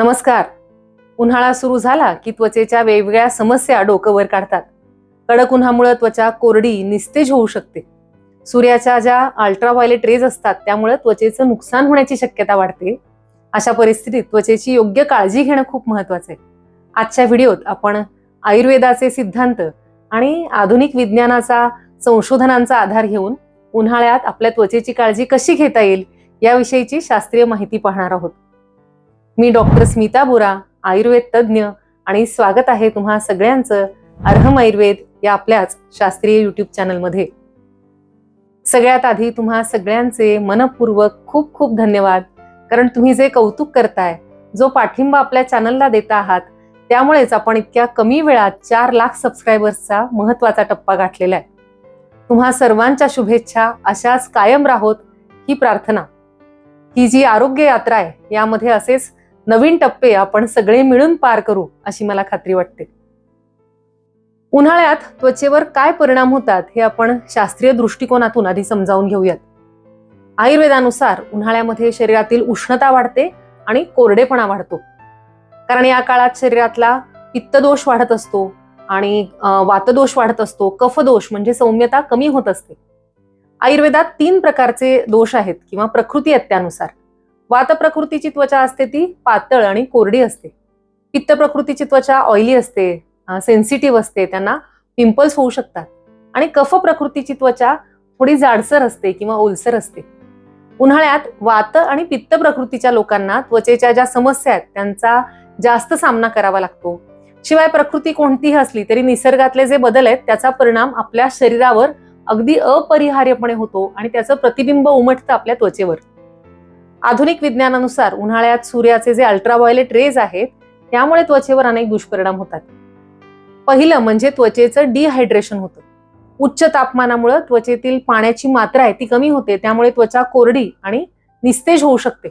नमस्कार. उन्हाळा सुरू झाला की त्वचेच्या वेगवेगळ्या समस्या डोकंवर काढतात. कडक उन्हामुळे त्वचा कोरडी निस्तेज होऊ शकते. सूर्याच्या ज्या अल्ट्राव्हायलेट रेज असतात त्यामुळे त्वचेचं नुकसान होण्याची शक्यता वाढते. अशा परिस्थितीत त्वचेची योग्य काळजी घेणं खूप महत्वाचं आहे. आजच्या व्हिडिओत आपण आयुर्वेदाचे सिद्धांत आणि आधुनिक विज्ञानाचा संशोधनांचा आधार घेऊन उन्हाळ्यात आपल्या त्वचेची काळजी कशी घेता येईल याविषयीची शास्त्रीय माहिती पाहणार आहोत. मी डॉक्टर स्मिता बोरा आयुर्वेद तज्ज्ञ आणि स्वागत आहे तुम्हा सगळ्यांचं अर्हम आयुर्वेद या आपल्याच शास्त्रीय युट्यूब चॅनलमध्ये. सगळ्यात आधी तुम्हा सगळ्यांचे मनपूर्वक खूप खूप धन्यवाद कारण तुम्ही जे कौतुक करताय जो पाठिंबा आपल्या चॅनलला देता आहात त्यामुळेच आपण इतक्या कमी वेळात चार लाख सबस्क्रायबर्सचा महत्त्वाचा टप्पा गाठलेला आहे. तुम्हा सर्वांच्या शुभेच्छा अशाच कायम राहोत ही प्रार्थना. ही जी आरोग्य यात्रा आहे यामध्ये असेच नवीन टप्पे आपण सगळे मिळून पार करू अशी मला खात्री वाटते. उन्हाळ्यात त्वचेवर काय परिणाम होतात हे आपण शास्त्रीय दृष्टिकोनातून आधी समजावून घेऊयात. आयुर्वेदानुसार उन्हाळ्यामध्ये शरीरातील उष्णता वाढते आणि कोरडेपणा वाढतो. कारण या काळात शरीरातला पित्तदोष वाढत असतो आणि वातदोष वाढत असतो कफदोष म्हणजे सौम्यता कमी होत असते. आयुर्वेदात तीन प्रकारचे दोष आहेत किंवा प्रकृती आहेत त्यानुसार. वात प्रकृतीची त्वचा असते ती पातळ आणि कोरडी असते. पित्त प्रकृतीची त्वचा ऑइली असते सेन्सिटिव्ह असते त्यांना पिंपल्स होऊ शकतात. आणि कफ प्रकृतीची त्वचा थोडी जाडसर असते किंवा ओलसर असते. उन्हाळ्यात वात आणि पित्त प्रकृतीच्या लोकांना त्वचेच्या ज्या समस्या आहेत त्यांचा जास्त सामना करावा लागतो. शिवाय प्रकृती कोणतीही असली तरी निसर्गातले जे बदल आहेत त्याचा परिणाम आपल्या शरीरावर अगदी अपरिहार्यपणे होतो आणि त्याचं प्रतिबिंब उमटतं आपल्या त्वचेवर. आधुनिक विज्ञानानुसार उन्हाळ्यात सूर्याचे जे अल्ट्राव्हायलेट रेज आहेत त्यामुळे त्वचेवर अनेक दुष्परिणाम होतात. पहिलं म्हणजे त्वचेचं डिहायड्रेशन होतं. उच्च तापमानामुळे त्वचेतील पाण्याची मात्रा आहे ती कमी होते त्यामुळे त्वचा कोरडी आणि निस्तेज होऊ शकते.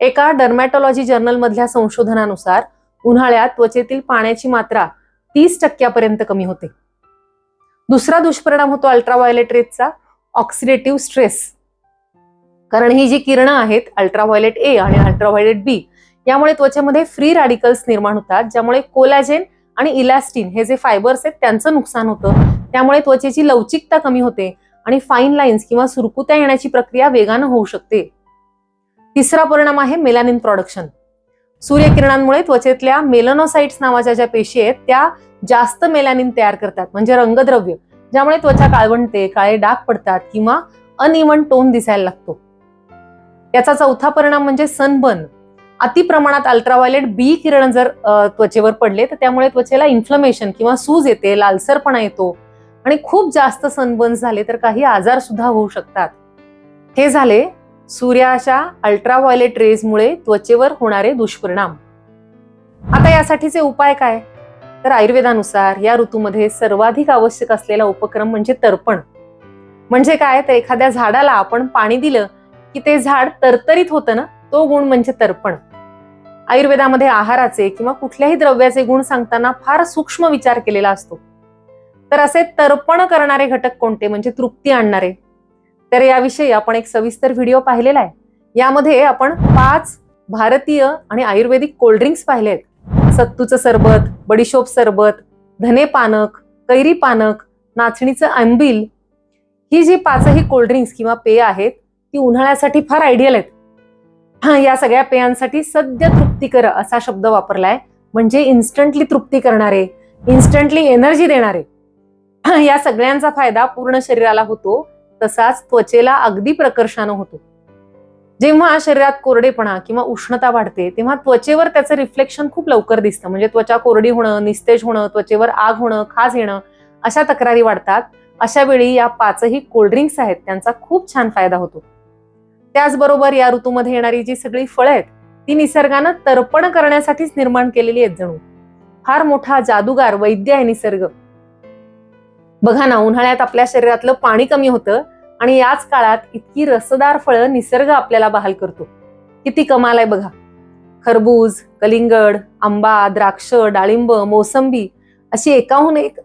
एका डर्मॅटॉलॉजी जर्नलमधल्या संशोधनानुसार उन्हाळ्यात त्वचेतील पाण्याची मात्रा तीस टक्क्यापर्यंत कमी होते. दुसरा दुष्परिणाम होतो अल्ट्राव्हायलेट रेजचा ऑक्सिडेटिव्ह स्ट्रेस कारण ही जी किरणं आहेत अल्ट्राव्हायलेट ए आणि अल्ट्राव्हायलेट बी यामुळे त्वचेमध्ये फ्री रॅडिकल्स निर्माण होतात ज्यामुळे कोलॅजेन आणि इलॅस्टिन हे जे फायबर्स आहेत त्यांचं नुकसान होतं. त्यामुळे त्वचेची लवचिकता कमी होते आणि फाईन लाईन्स किंवा सुरकुत्या येण्याची प्रक्रिया वेगानं होऊ शकते. तिसरा परिणाम आहे मेलानिन प्रोडक्शन सूर्यकिरणांमुळे त्वचेतल्या मेलनोसाइट्स नावाच्या ज्या पेशी आहेत त्या जास्त मेलानिन तयार करतात म्हणजे रंगद्रव्य ज्यामुळे त्वचा काळवंटते काळे डाग पडतात किंवा अनइवन टोन दिसायला लागतो. याचा चौथा परिणाम म्हणजे सनबर्न. अति प्रमाणात अल्ट्राव्हायलेट बी किरण जर त्वचेवर पडले तर त्यामुळे त्वचेला इन्फ्लमेशन किंवा सूज येते लालसरपणा येतो आणि खूप जास्त सनबर्न झाले तर काही आजार सुद्धा होऊ शकतात. हे झाले सूर्याच्या अल्ट्राव्हायलेट रेजमुळे त्वचेवर होणारे दुष्परिणाम. आता यासाठीचे उपाय काय? तर आयुर्वेदानुसार या ऋतूमध्ये सर्वाधिक आवश्यक असलेला उपक्रम म्हणजे तर्पण. म्हणजे काय? तर एखाद्या झाडाला आपण पाणी दिलं की ते झाड तरतरीत होतं ना तो गुण म्हणजे तर्पण. आयुर्वेदामध्ये आहाराचे किंवा कुठल्याही द्रव्याचे गुण सांगताना फार सूक्ष्म विचार केलेला असतो. तर असे तर्पण करणारे घटक कोणते? म्हणजे तृप्ती आणणारे. तर याविषयी आपण एक सविस्तर व्हिडिओ पाहिलेला आहे. यामध्ये आपण पाच भारतीय आणि आयुर्वेदिक कोल्ड्रिंक्स पाहिले आहेत. सत्तूचं सरबत बडीशोप सरबत धने पानक कैरी पानक नाचणीचं आंबिल ही जी पाचही कोल्ड्रिंक्स किंवा पेय आहेत ती उन्हाळ्यासाठी फार आयडियल आहेत. हा, या सगळ्या पेयांसाठी सद्य तृप्तीकर असा शब्द वापरलाय. म्हणजे इन्स्टंटली तृप्ती करणारे इन्स्टंटली एनर्जी देणारे. या सगळ्यांचा फायदा पूर्ण शरीराला होतो तसाच त्वचेला अगदी प्रकर्षानं होतो. जेव्हा शरीरात कोरडेपणा किंवा उष्णता वाढते तेव्हा त्वचेवर त्याचं रिफ्लेक्शन खूप लवकर दिसतं. म्हणजे त्वचा कोरडी होणं निस्तेज होणं त्वचेवर आग होणं खाज येणं अशा तक्रारी वाढतात. अशा वेळी या पाचही कोल्ड्रिंक्स आहेत त्यांचा खूप छान फायदा होतो. त्याचबरोबर या ऋतूमध्ये येणारी जी सगळी फळं आहेत ती निसर्गानं तर्पण करण्यासाठीच निर्माण केलेली आहेत जणू. फार मोठा जादूगार वैद्य आहे निसर्ग. बघा ना उन्हाळ्यात आपल्या शरीरातलं पाणी कमी होतं आणि याच काळात इतकी रसदार फळं निसर्ग आपल्याला बहाल करतो. किती कमाल आहे बघा. खरबूज कलिंगड आंबा द्राक्ष डाळिंब मोसंबी अशी एकाहून एक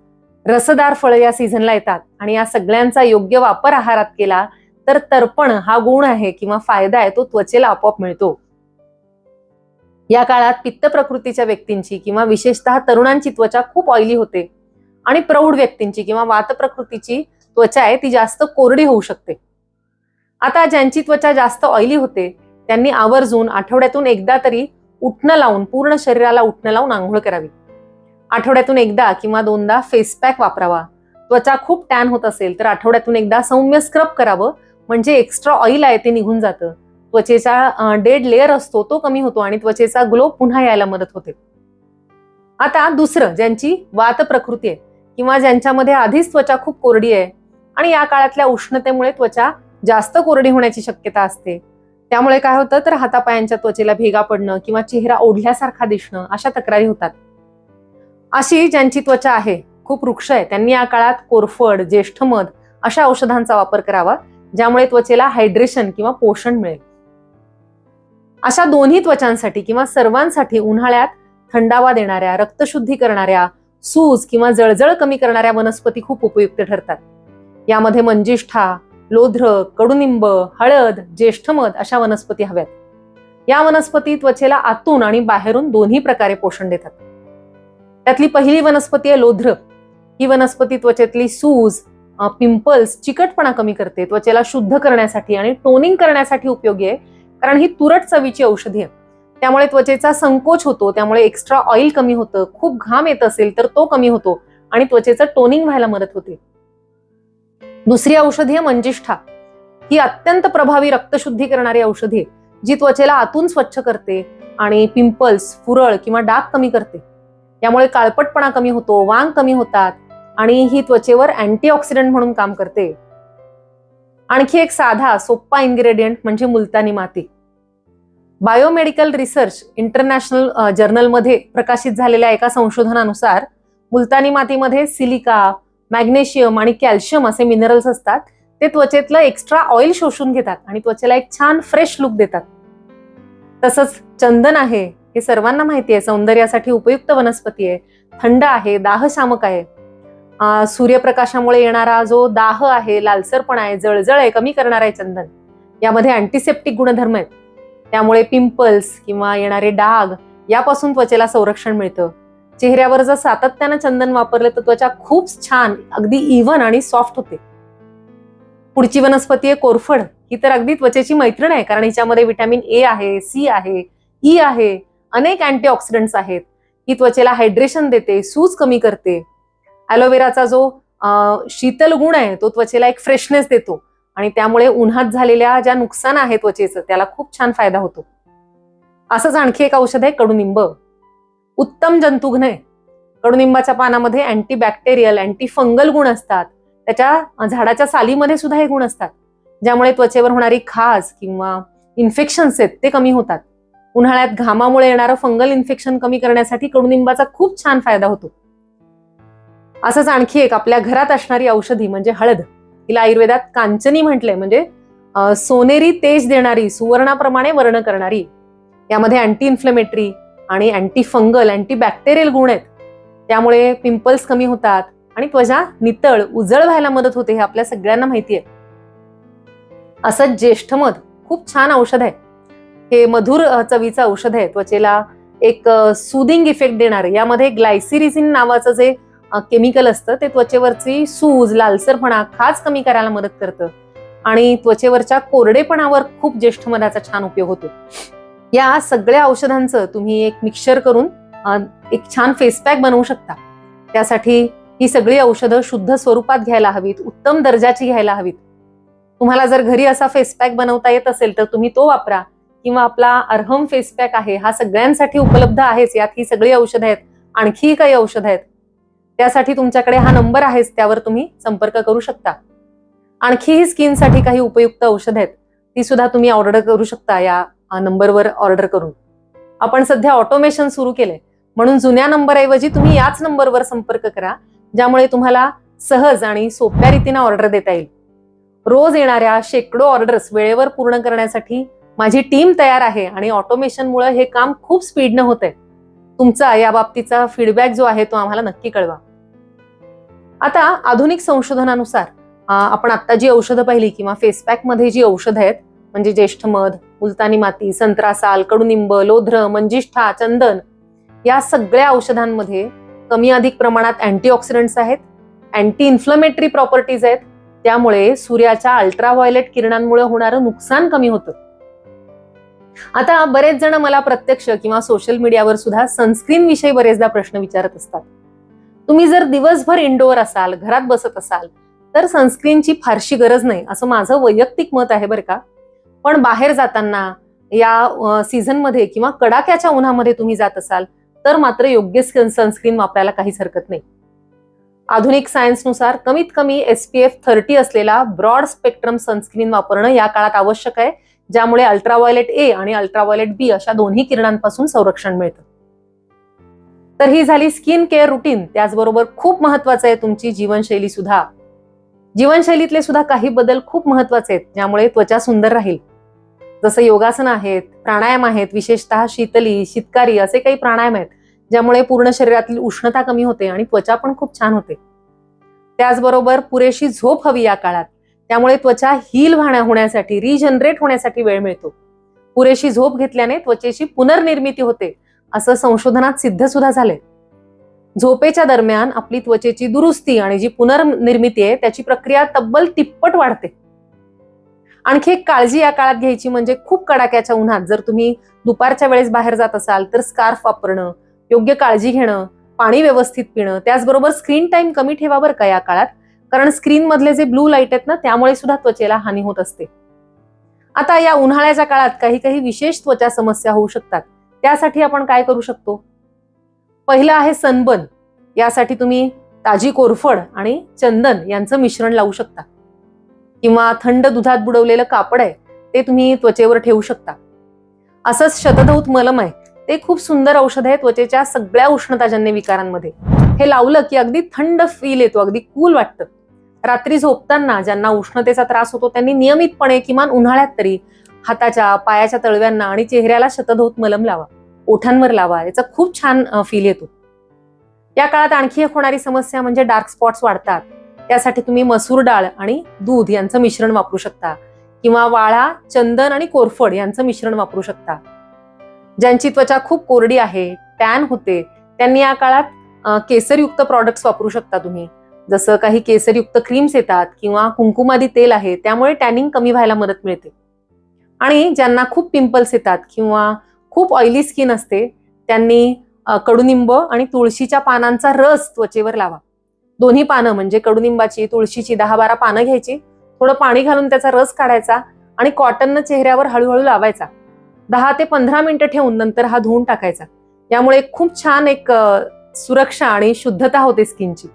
रसदार फळं या सीझनला येतात आणि या सगळ्यांचा योग्य वापर आहारात केला तर तर्पण हा गुण आहे किंवा फायदा आहे तो त्वचेला आपोआप मिळतो. या काळात पित्त प्रकृतीच्या व्यक्तींची किंवा विशेषतः तरुणांची त्वचा खूप ऑइली होते आणि प्रौढ व्यक्तींची किंवा वात प्रकृतीची त्वचा आहे ती जास्त कोरडी होऊ शकते. आता ज्यांची त्वचा जास्त ऑइली होते त्यांनी आवर्जून आठवड्यातून एकदा तरी उठणं लावून पूर्ण शरीराला उठणं लावून आंघोळ करावी. आठवड्यातून एकदा किंवा दोनदा फेस पॅक वापरावा. त्वचा खूप टॅन होत असेल तर आठवड्यातून एकदा सौम्य स्क्रब करावं. म्हणजे एक्स्ट्रा ऑइल आहे ते निघून जातं. त्वचेचा डेड लेअर असतो तो कमी होतो आणि त्वचेचा ग्लो पुन्हा यायला मदत होते. आता दुसरं ज्यांची वात प्रकृती आहे किंवा ज्यांच्यामध्ये आधीच त्वचा खूप कोरडी आहे आणि या काळातल्या उष्णतेमुळे त्वचा जास्त कोरडी होण्याची शक्यता असते. त्यामुळे काय होतं तर हातापायांच्या त्वचेला भेगा पडणं किंवा चेहरा ओढल्यासारखा दिसणं अशा तक्रारी होतात. अशी ज्यांची त्वचा आहे खूप वृक्ष आहे त्यांनी या काळात कोरफड ज्येष्ठमध अशा औषधांचा वापर करावा. ज्यामुळे त्वचेला हायड्रेशन किंवा पोषण मिळेल. अशा दोन्ही त्वचांसाठी किंवा सर्वांसाठी उन्हाळ्यात थंडावा देणाऱ्या रक्तशुद्धी करणाऱ्या सूज किंवा जळजळ कमी करणाऱ्या वनस्पती खूप उपयुक्त ठरतात. यामध्ये मंजिष्ठा लोध्र कडुनिंब हळद ज्येष्ठमध अशा वनस्पती हव्यात. या वनस्पती त्वचेला आतून आणि बाहेरून दोन्ही प्रकारे पोषण देतात. त्यातली पहिली वनस्पती आहे लोध्र. ही वनस्पती त्वचेतली सूज पिंपल्स चिकटपणा कमी करते त्वचेला शुद्ध करण्यासाठी आणि टोनिंग करण्यासाठी उपयोगी आहे कारण ही तुरट चवीची औषधी आहे. त्यामुळे त्वचेचा संकोच होतो त्यामुळे एक्स्ट्रा ऑइल कमी होतं खूप घाम येत असेल तर तो कमी होतो आणि त्वचेचं टोनिंग व्हायला मदत होते. दुसरी औषधी आहे मंजिष्ठा. ही अत्यंत प्रभावी रक्तशुद्धी करणारी औषधी आहे जी त्वचेला आतून स्वच्छ करते आणि पिंपल्स फुरळ किंवा डाग कमी करते. यामुळे काळपटपणा कमी होतो वांग कमी होतात आणि ही त्वचेवर अँटीऑक्सिडंट म्हणून काम करते. आणखी एक साधा सोप्पा इन्ग्रेडियंट म्हणजे मुलतानी माती. बायोमेडिकल रिसर्च इंटरनॅशनल जर्नलमध्ये प्रकाशित झालेल्या एका संशोधनानुसार मुलतानी मातीमध्ये सिलिका मॅग्नेशियम आणि कॅल्शियम असे मिनरल्स असतात. ते त्वचेतलं एक्स्ट्रा ऑइल शोषून घेतात आणि त्वचेला एक छान फ्रेश लुक देतात. तसंच चंदन आहे हे सर्वांना माहिती आहे सौंदर्यासाठी उपयुक्त वनस्पती आहे थंड आहे दाहशामक आहे. सूर्यप्रकाशामुळे येणारा जो दाह आहे लालसरपणा आहे जळजळ आहे कमी करणार आहे चंदन यामध्ये अँटीसेप्टिक गुणधर्म आहेत. त्यामुळे पिंपल्स किंवा येणारे डाग यापासून त्वचेला संरक्षण मिळतं. चेहऱ्यावर जर सातत्यानं चंदन वापरलं तर त्वचा खूप छान अगदी इव्हन आणि सॉफ्ट होते. पुढची वनस्पती आहे कोरफड. ही तर अगदी त्वचेची मैत्रीण आहे कारण हिच्यामध्ये विटॅमिन ए आहे सी आहे ई आहे अनेक अँटीऑक्सिडंट्स आहेत. ही त्वचेला हायड्रेशन देते सूज कमी करते. ॲलोवेराचा जो शीतल गुण आहे तो त्वचेला एक फ्रेशनेस देतो. आणि त्यामुळे उन्हात झालेल्या ज्या नुकसान आहे त्वचेचं त्याला खूप छान फायदा होतो. असंच आणखी एक औषध आहे कडुनिंब. उत्तम जंतुघ्न आहे. कडुनिंबाच्या पानामध्ये अँटीबॅक्टेरियल अँटी फंगल गुण असतात. त्याच्या झाडाच्या सालीमध्ये सुद्धा हे गुण असतात. ज्यामुळे त्वचेवर होणारी खाज किंवा इन्फेक्शन्स आहेत ते कमी होतात. उन्हाळ्यात घामामुळे येणारं फंगल इन्फेक्शन कमी करण्यासाठी कडुनिंबाचा खूप छान फायदा होतो. असंच आणखी एक आपल्या घरात असणारी औषधी म्हणजे हळद. हिला आयुर्वेदात कांचनी म्हटलंय म्हणजे सोनेरी तेज देणारी सुवर्णाप्रमाणे वर्ण करणारी. यामध्ये अँटी इन्फ्लेमेटरी आणि अँटी फंगल अँटी बॅक्टेरियल गुण आहेत. त्यामुळे पिंपल्स कमी होतात आणि त्वचा नितळ उजळ व्हायला मदत होते हे आपल्या सगळ्यांना माहिती आहे. असंच ज्येष्ठमध खूप छान औषध आहे. हे मधुर चवीचं औषध आहे. त्वचेला एक सुदिंग इफेक्ट देणार. यामध्ये ग्लायसिरिझिन नावाचं जे केमिकल असतं ते त्वचेवरची सूज लालसरपणा खाज कमी करायला मदत करतं. आणि त्वचेवरच्या कोरडेपणावर खूप ज्येष्ठ मधाचा छान उपयोग होतो. या सगळ्या औषधांचं तुम्ही एक मिक्सचर करून एक छान फेस पॅक बनवू शकता. त्यासाठी ही सगळी औषधं शुद्ध स्वरूपात घ्यायला हवीत उत्तम दर्जाची घ्यायला हवीत. तुम्हाला जर घरी असा फेस पॅक बनवता येत असेल तर तुम्ही तो वापरा. किंवा आपला अर्हम फेस पॅक आहे हा सगळ्यांसाठी उपलब्ध आहेच. यात ही सगळी औषधं आहेत आणखी काही औषधं आहेत. त्यासाठी तुमच्याकडे हा नंबर आहेच त्यावर तुम्ही संपर्क करू शकता. आणखीही स्किनसाठी काही उपयुक्त औषध आहेत ती सुद्धा तुम्ही ऑर्डर करू शकता या नंबरवर ऑर्डर करून. आपण सध्या ऑटोमेशन सुरू केलंय म्हणून जुन्या नंबरऐवजी तुम्ही याच नंबरवर संपर्क करा ज्यामुळे तुम्हाला सहज आणि सोप्या रीतीने ऑर्डर देता येईल. रोज येणाऱ्या शेकडो ऑर्डर्स वेळेवर पूर्ण करण्यासाठी माझी टीम तयार आहे आणि ऑटोमेशनमुळे हे काम खूप स्पीडनं होत आहे तुमचा या बाबतीचा फीडबॅक जो आहे तो आम्हाला नक्की कळवा. आता आधुनिक संशोधनानुसार आपण आता जी औषधं पाहिली किंवा फेसपॅकमध्ये जी औषधं आहेत म्हणजे ज्येष्ठ मध मुलतानी माती संत्रासाल कडुनिंब लोध्र मंजिष्ठा चंदन या सगळ्या औषधांमध्ये कमी अधिक प्रमाणात अँटीऑक्सिडंट्स आहेत अँटी इन्फ्लमेटरी प्रॉपर्टीज आहेत त्यामुळे सूर्याच्या अल्ट्राव्हायलेट किरणांमुळे होणारं नुकसान कमी होतं. आता बरेच जण मला प्रत्यक्ष किंवा सोशल मीडियावर सुद्धा सनस्क्रीन विषयी बरेचदा प्रश्न विचारत असतात. तुम्ही जर दिवसभर इंडोअर असाल घरात बसत असाल तर सनस्क्रीनची फारशी गरज नाही असं माझं वैयक्तिक मत आहे बरं का. पण बाहेर जाताना या सीझनमध्ये किंवा कडाक्याच्या उन्हामध्ये तुम्ही जात असाल तर मात्र योग्य सनस्क्रीन वापरायला काहीच हरकत नाही. आधुनिक सायन्सनुसार कमीत कमी एस पी एफ थर्टी असलेला ब्रॉड स्पेक्ट्रम सनस्क्रीन वापरणं या काळात आवश्यक आहे ज्यामुळे अल्ट्राव्हायोलेट ए आणि अल्ट्राव्हायोलेट बी अशा दोन्ही किरणांपासून संरक्षण मिळतं. तर ही झाली स्किन केअर रुटीन. त्याचबरोबर खूप महत्वाचं आहे तुमची जीवनशैली सुद्धा. जीवनशैलीतले सुद्धा काही बदल खूप महत्त्वाचे आहेत ज्यामुळे त्वचा सुंदर राहील. जसं योगासन आहेत प्राणायाम आहेत विशेषतः शीतली शीतकारी असे काही प्राणायाम आहेत ज्यामुळे पूर्ण शरीरातील उष्णता कमी होते आणि त्वचा पण खूप छान होते. त्याचबरोबर पुरेशी झोप हवी या काळात. त्यामुळे त्वचा हील होण्यासाठी रिजनरेट होण्यासाठी वेळ मिळतो. पुरेशी झोप घेतल्याने त्वचेची पुनर्निर्मिती होते. असं संशोधनात सिद्ध सुद्धा झालंय. झोपेच्या दरम्यान आपली त्वचेची दुरुस्ती आणि जी पुनर्निर्मिती आहे त्याची प्रक्रिया तब्बल तिप्पट वाढते. आणखी एक काळजी या काळात घ्यायची म्हणजे खूप कडाक्याच्या उन्हात जर तुम्ही दुपारच्या वेळेस बाहेर जात असाल तर स्कार्फ वापरणं योग्य काळजी घेणं पाणी व्यवस्थित पिणं त्याचबरोबर स्क्रीन टाइम कमी ठेवा बरं का या काळात? कारण स्क्रीन मधले जे ब्लू लाइट आहेत ना त्यामुळे सुद्धा त्वचेला हानी होत असते. आता या उन्हाळ्याच्या काळात काही काही विशेष त्वचा समस्या होऊ शकतात. त्यासाठी आपण काय करू शकतो? पहिलं आहे सनबन. यासाठी तुम्ही ताजी कोरफड आणि चंदन यांचं मिश्रण लावू शकता. किंवा थंड दुधात बुडवलेलं कापड आहे ते तुम्ही त्वचेवर ठेवू शकता. असंच शतधौत मलम आहे ते खूप सुंदर औषध आहे त्वचेच्या सगळ्या उष्णताजन्य विकारांमध्ये. हे लावलं की अगदी थंड फील येतो अगदी कूल वाटतं. रात्री झोपताना ज्यांना उष्णतेचा त्रास होतो त्यांनी नियमितपणे किमान उन्हाळ्यात तरी हाताच्या पायाच्या तळव्यांना आणि चेहऱ्याला शतधोत मलम लावा. ओठांवर लावा. याचा खूप छान फील येतो. या काळात आणखी एक होणारी समस्या म्हणजे डार्क स्पॉट्स वाढतात. त्यासाठी तुम्ही मसूर डाळ आणि दूध यांचं मिश्रण वापरू शकता. किंवा वाळा चंदन आणि कोरफड यांचं मिश्रण वापरू शकता. ज्यांची त्वचा खूप कोरडी आहे टॅन होते त्यांनी या काळात केसरयुक्त प्रॉडक्ट्स वापरू शकता तुम्ही. जसं काही केसरयुक्त क्रीम्स येतात किंवा कुंकुमादी तेल आहे त्यामुळे टॅनिंग कमी व्हायला मदत मिळते. आणि ज्यांना खूप पिंपल्स येतात किंवा खूप ऑइली स्किन असते त्यांनी कडुनिंब आणि तुळशीच्या पानांचा रस त्वचेवर लावा. दोन्ही पानं म्हणजे कडुनिंबाची तुळशीची दहा बारा पानं घ्यायची थोडं पाणी घालून त्याचा रस काढायचा आणि कॉटननं चेहऱ्यावर हळूहळू लावायचा. दहा ते पंधरा मिनिटं ठेवून नंतर हा धुवून टाकायचा. यामुळे खूप छान एक सुरक्षा आणि शुद्धता होते स्किनची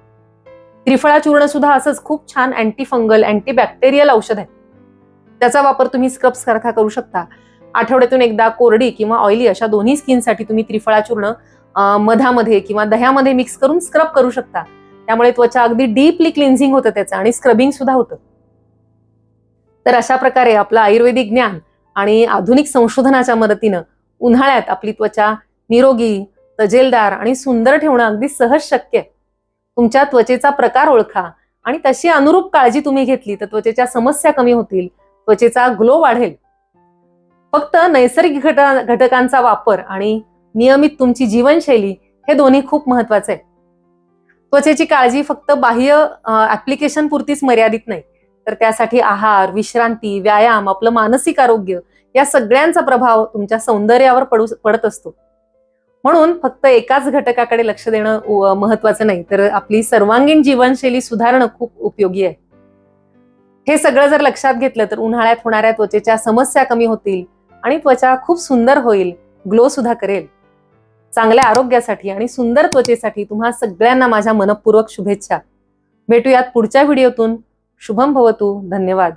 त्रिफळा चूर्ण सुद्धा असंच खूप छान अँटी फंगल अँटी बॅक्टेरियल औषध आहे त्याचा वापर तुम्ही स्क्रब सारखा करू शकता. आठवड्यातून एकदा कोरडी किंवा ऑइली अशा दोन्ही स्किनसाठी तुम्ही त्रिफळा चूर्ण मधामध्ये किंवा दह्यामध्ये मिक्स करून स्क्रब करू शकता. त्यामुळे त्वचा अगदी डीपली क्लिन्झिंग होतं त्याचं आणि स्क्रबिंग सुद्धा होतं. तर अशा प्रकारे आपलं आयुर्वेदिक ज्ञान आणि आधुनिक संशोधनाच्या मदतीनं उन्हाळ्यात आपली त्वचा निरोगी तजेलदार आणि सुंदर ठेवणं अगदी सहज शक्य. आहे तुमच्या त्वचेचा प्रकार ओळखा आणि तशी अनुरूप काळजी तुम्ही घेतली तर त्वचेच्या समस्या कमी होतील. त्वचेचा ग्लो वाढेल. फक्त नैसर्गिक घटकांचा वापर आणि नियमित तुमची जीवनशैली हे दोन्ही खूप महत्त्वाचे आहे. त्वचेची काळजी फक्त बाह्य ऍप्लिकेशन पुरतीच मर्यादित नाही. तर त्यासाठी आहार विश्रांती व्यायाम आपलं मानसिक आरोग्य या सगळ्यांचा प्रभाव तुमच्या सौंदर्यावर पडू पडत असतो. म्हणून फक्त एकाच घटकाकडे लक्ष देणं महत्वाचं नाही. तर आपली सर्वांगीण जीवनशैली सुधारणं खूप उपयोगी आहे. हे सगळं जर लक्षात घेतलं तर उन्हाळ्यात होणाऱ्या त्वचेच्या समस्या कमी होतील आणि त्वचा खूप सुंदर होईल ग्लो सुद्धा करेल. चांगल्या आरोग्यासाठी आणि सुंदर त्वचेसाठी तुम्हा सगळ्यांना माझ्या मनपूर्वक शुभेच्छा. भेटूयात पुढच्या व्हिडिओतून. शुभम भवतू. धन्यवाद.